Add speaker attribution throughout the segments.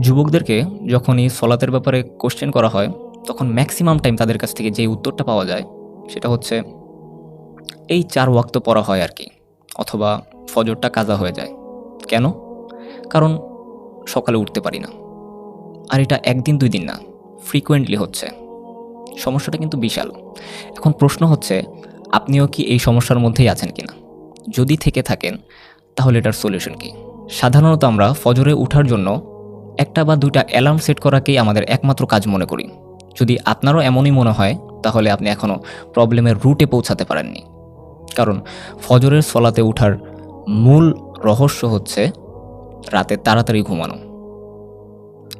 Speaker 1: যুবকদেরকে যখনই সলাতের ব্যাপারে কোশ্চেন করা হয়, তখন ম্যাক্সিমাম টাইম তাদের কাছ থেকে যে উত্তরটা পাওয়া যায়, সেটা হচ্ছে, এই চার ওয়াক্ত পড়া হয় আর কি অথবা ফজরটা কাজা হয়ে যায়। কেন? কারণ সকালে উঠতে পারি না। আর এটা একদিন দুই দিন না ফ্রিকোয়েন্টলি হচ্ছে। সমস্যাটা কিন্তু বিশাল। এখন প্রশ্ন হচ্ছে, আপনিও কি এই সমস্যার মধ্যেই আছেন কিনা? যদি থেকে থাকেন, তাহলে এটার সলিউশন কি? সাধারণত আমরা ফজরে ওঠার জন্য একটা বা দুইটা অ্যালার্ম সেট করাকেই আমাদের একমাত্র কাজ মনে করি। যদি আপনারও এমনই মনে হয়, তাহলে আপনি এখনও প্রবলেমের রুটে পৌঁছাতে পারেননি। কারণ ফজরের সলাতে ওঠার মূল রহস্য হচ্ছে রাতে তাড়াতাড়ি ঘুমানো।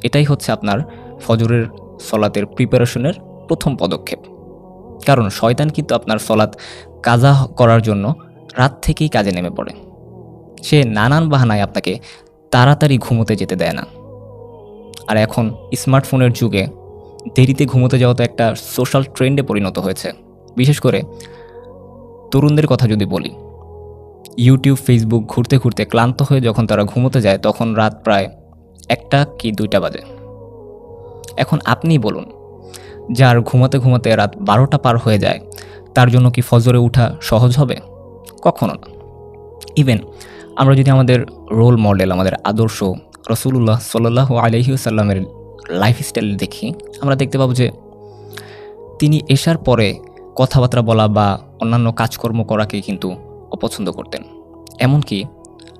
Speaker 1: এটাই হচ্ছে আপনার ফজরের সলাতের প্রিপারেশনের প্রথম পদক্ষেপ। কারণ শয়তান কিন্তু আপনার সলাৎ কাজা করার জন্য রাত থেকেই কাজে নেমে পড়ে। সে নানান বাহানায় আপনাকে তাড়াতাড়ি ঘুমোতে যেতে দেয় না। আর এখন স্মার্টফোনের যুগে দেরিতে ঘুমোতে যাওয়া তো একটা সোশ্যাল ট্রেন্ডে পরিণত হয়েছে। বিশেষ করে তরুণদের কথা যদি বলি ইউটিউব ফেসবুক ঘুরতে ঘুরতে ক্লান্ত হয়ে যখন তারা ঘুমোতে যায়, তখন রাত প্রায় একটা কি দুইটা বাজে। এখন আপনিই বলুন, যার ঘুমাতে ঘুমাতে রাত বারোটা পার হয়ে যায়, তার জন্য কি ফজরে ওঠা সহজ হবে? কখনো না। ইভেন আমরা যদি আমাদের রোল মডেল আমাদের আদর্শ রসুল্লাহ সাল্লাহ আলহিউসাল্লামের লাইফস্টাইল দেখি, আমরা দেখতে পাবো যে তিনি এসার পরে কথাবার্তা বলা বা অন্যান্য কাজকর্ম করাকে কিন্তু অপছন্দ করতেন। এমনকি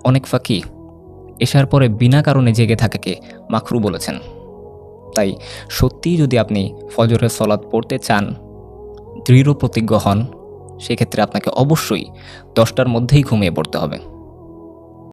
Speaker 1: অনেক ফাঁকি এসার পরে বিনা কারণে জেগে থাকাকে মাখরু বলেছেন। তাই সত্যিই যদি আপনি ফজরের সলাৎ পড়তে চান দৃঢ় প্রতিজ্ঞ হন, সেক্ষেত্রে আপনাকে অবশ্যই দশটার মধ্যেই ঘুমিয়ে পড়তে হবে।